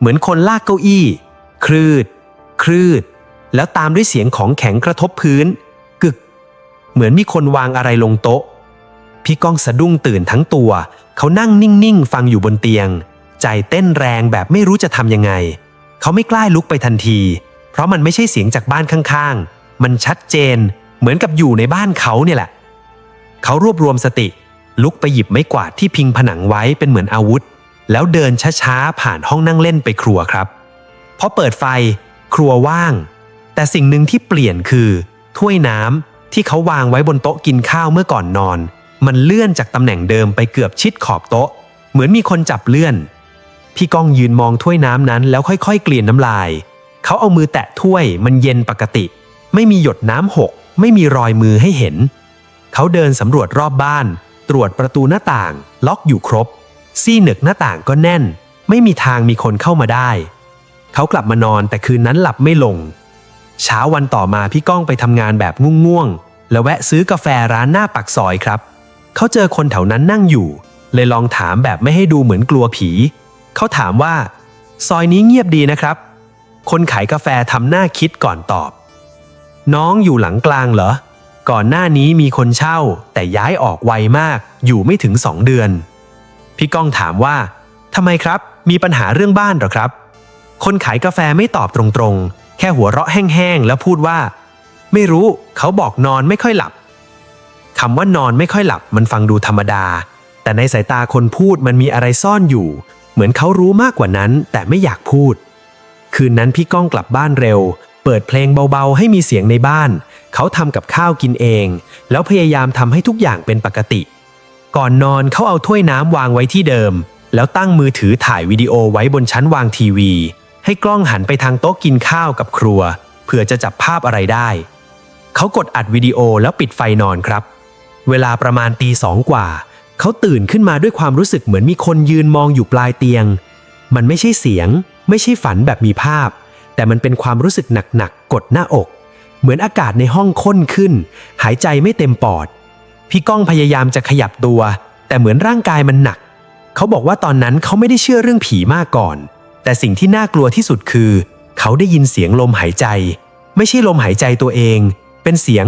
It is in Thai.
เหมือนคนลากเก้าอี้ คลืด คลืด แล้วตามด้วยเสียงของแข็งกระทบพื้น กึก เหมือนมีคนวางอะไรลงโต๊ะ พี่ก้องสะดุ้งตื่นทั้งตัว เขานั่งนิ่งๆ ฟังอยู่บนเตียง ใจเต้นแรงแบบไม่รู้จะทำยังไง เขาไม่กล้าลุกไปทันที เพราะมันไม่ใช่เสียงจากบ้านข้างๆ มันชัดเจน เหมือนกับอยู่ในบ้านเขาเนี่ยแหละ เขารวบรวมสติ ลุกไปหยิบไม้กวาดที่พิงผนังไว้เป็นเหมือนอาวุธ แล้วเดินช้าๆ ผ่านห้องนั่งเล่นไปครัวครับพอเปิดไฟครัวว่าง แต่สิ่งหนึ่งที่เปลี่ยนคือ ถ้วยน้ำที่เขาวางไว้บนโต๊ะกินข้าวเมื่อก่อนนอน มันเลื่อนจากตำแหน่งเดิมไปเกือบชิดขอบโต๊ะ เหมือนมีคนจับเลื่อน พี่ก้องยืนมองถ้วยน้ำนั้นแล้วค่อยๆ เกลี่ยน้ำลาย เขาเอามือแตะถ้วยมันเย็นปกติ ไม่มีหยดน้ำหก ไม่มีรอยมือให้เห็น เขาเดินสำรวจรอบบ้าน ตรวจประตูหน้าต่าง ล็อกอยู่ครบ ซี่หนึกหน้าต่างก็แน่น ไม่มีทางมีคนเข้ามาได้ เขากลับมานอนแต่คืนนั้นหลับไม่ลง เช้าวันต่อมาพี่ก้องไปทำงานแบบง่วงๆ แล้วแวะซื้อกาแฟร้านหน้าปักซอยครับ เขาเจอคนแถวนั้นนั่งอยู่ เลยลองถามแบบไม่ให้ดูเหมือนกลัวผี เขาถามว่า ซอยนี้เงียบดีนะครับ คนขายกาแฟทำหน้าคิดก่อนตอบ น้องอยู่หลังกลางเหรอ ก่อนหน้านี้มีคนเช่า แต่ย้ายออกไวมาก อยู่ไม่ถึงสองเดือน พี่ก้องถามว่าทำไมครับ มีปัญหาเรื่องบ้านหรอครับ คนขายกาแฟไม่ตอบตรงๆ แค่หัวเราะแห้งๆ แล้วพูดว่า ไม่รู้ เขาบอกนอนไม่ค่อยหลับคำว่านอนไม่ค่อยหลับมันฟังดูธรรมดา แต่ในสายตาคนพูดมันมีอะไรซ่อนอยู่ เหมือนเขารู้มากกว่านั้น แต่ไม่อยากพูด คืนนั้นพี่ก้องกลับบ้านเร็ว เปิดเพลงเบาๆ ให้มีเสียงในบ้าน เขาทำกับข้าวกินเอง แล้วพยายามทำให้ทุกอย่างเป็นปกติ ก่อนนอนเขาเอาถ้วยน้ำวางไว้ที่เดิม แล้วตั้งมือถือถ่ายวิดีโอไว้บนชั้นวางทีวี ให้กล้องหันไปทางโต๊ะกินข้าวกับครัวเพื่อจะจับภาพอะไรได้ เขากดอัดวิดีโอแล้วปิดไฟนอนครับ เวลาประมาณตีสองกว่า เขาตื่นขึ้นมาด้วยความรู้สึกเหมือนมีคนยืนมองอยู่ปลายเตียง มันไม่ใช่เสียง ไม่ใช่ฝันแบบมีภาพ แต่มันเป็นความรู้สึกหนักๆกดหน้าอก เหมือนอากาศในห้องข้นขึ้น หายใจไม่เต็มปอด พี่ก้องพยายามจะขยับตัว แต่เหมือนร่างกายมันหนัก เขาบอกว่าตอนนั้นเขาไม่ได้เชื่อเรื่องผีมากก่อน แต่สิ่งที่น่ากลัวที่สุดคือ เขาได้ยินเสียงลมหายใจ ไม่ใช่ลมหายใจตัวเอง เป็นเสียง